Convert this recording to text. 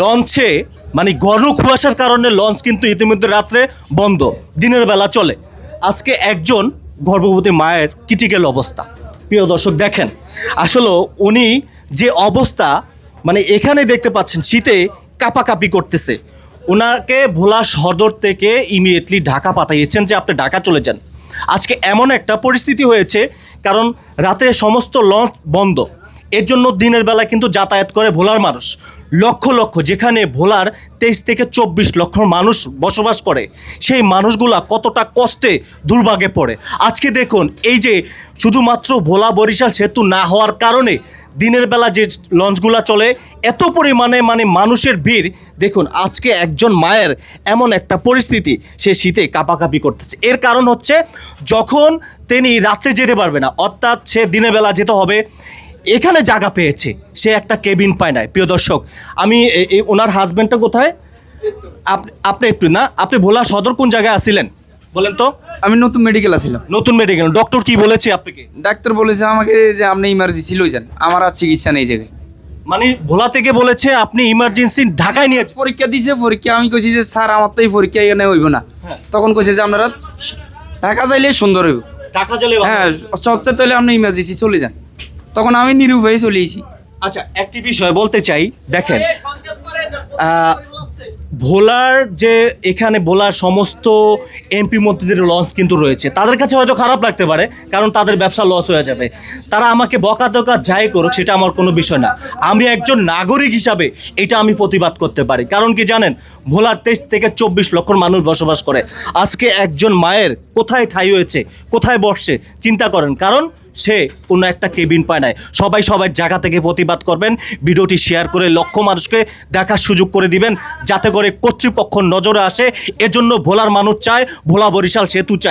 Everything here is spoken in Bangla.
লঞ্চে মানে ঘন কুয়াশার কারণে লঞ্চ কিন্তু ইতিমধ্যে রাত্রে বন্ধ, দিনের বেলা চলে। আজকে একজন গর্ভবতী মায়ের ক্রিটিক্যাল অবস্থা। প্রিয় দর্শক, দেখেন, আসলে উনি যে অবস্থা মানে এখানে দেখতে পাচ্ছেন, শীতে কাপাকাপি করতেছে। ওনাকে ভোলা সদর থেকে ইমিডিয়েটলি ঢাকা পাঠিয়েছেন যে আপনি ঢাকা চলে যান। আজকে এমন একটা পরিস্থিতি হয়েছে, কারণ রাতে সমস্ত লঞ্চ বন্ধ। এর জন্য দিনের বেলা কিন্তু যাতায়াত করে ভোলার মানুষ। লক্ষ লক্ষ, যেখানে ভোলার তেইশ থেকে চব্বিশ লক্ষ মানুষ বসবাস করে, সেই মানুষগুলা কতটা কষ্টে দুর্ভাগে পড়ে। আজকে দেখুন, এই যে শুধুমাত্র ভোলা বরিশাল সেতু না হওয়ার কারণে দিনের বেলা যে লঞ্চগুলা চলে, এত পরিমাণে মানে মানুষের ভিড়। দেখুন, আজকে একজন মায়ের এমন একটা পরিস্থিতি, সে শীতে কাঁপাকাঁপি করতেছে। এর কারণ হচ্ছে, যখন তিনি রাত্রে যেতে পারবে না, অর্থাৎ সে দিনের বেলা যেতে হবে এখানে জায়গা পেয়েছে। সে একটা কেবিন পায় নাই। প্রিয় দর্শক আমি ওনার হাজব্যান্ডটা কোথায়? আপনি আপনি একটু না আপনি ভোলা সদর কোন জায়গায় আসছিলেন বলেন তো। আমি নতুন মেডিকেল আসছিলাম নতুন মেডিকেল ডক্টর কি বলেছে আপনাকে? ডাক্তার বলেছে আমাকে যে আপনি ইমার্জেন্সি লই যান। আমার আর চিকিৎসা নেই জায়গায়। মানে ভোলা থেকে বলেছে আপনি ইমার্জেন্সি ঢাকায় নিয়ে পরীক্ষা দিয়েছে পরীক্ষা। আমি কইছি যে স্যার আমার তো এই পরীক্ষা এখানে হইব না। হ্যাঁ। তখন কইছে যে আপনারা ঢাকা যাইলে সুন্দর হইব। ঢাকা চলে হ্যাঁ সবচেয়ে তাহলে আপনি ইমার্জেন্সি চলে যান। তখন আমি নিরুপায়ে চলে এসেছি আচ্ছা একটি বিষয় বলতে চাই দেখেন ভোলার যে এখানে ভোলার সমস্ত এমপি মন্ত্রীদের লস কিন্তু রয়েছে। তাদের কাছে হয়তো খারাপ লাগতে পারে কারণ তাদের ব্যবসা লস হয়ে যাবে। তারা আমাকে বকা দকা যাই করুক সেটা আমার কোনো বিষয় না। আমি একজন নাগরিক হিসাবে এটা আমি প্রতিবাদ করতে পারি। কারণ কি জানেন ভোলার তেইশ থেকে চব্বিশ লক্ষ মানুষ বসবাস করে। আজকে একজন মায়ের কোথায় ঠাই হয়েছে কোথায় বসছে চিন্তা করেন। কারণ সে অন্য একটা কেবিন পায় নাই। সবাই সবাই জায়গা থেকে প্রতিবাদ করবেন, ভিডিওটি শেয়ার করে লক্ষ মানুষকে দেখার সুযোগ করে দিবেন, যাতে করে কর্তৃপক্ষ নজরে আসে। এজন্য ভোলার মানুষ চায়, ভোলা বরিশাল সেতু চায়।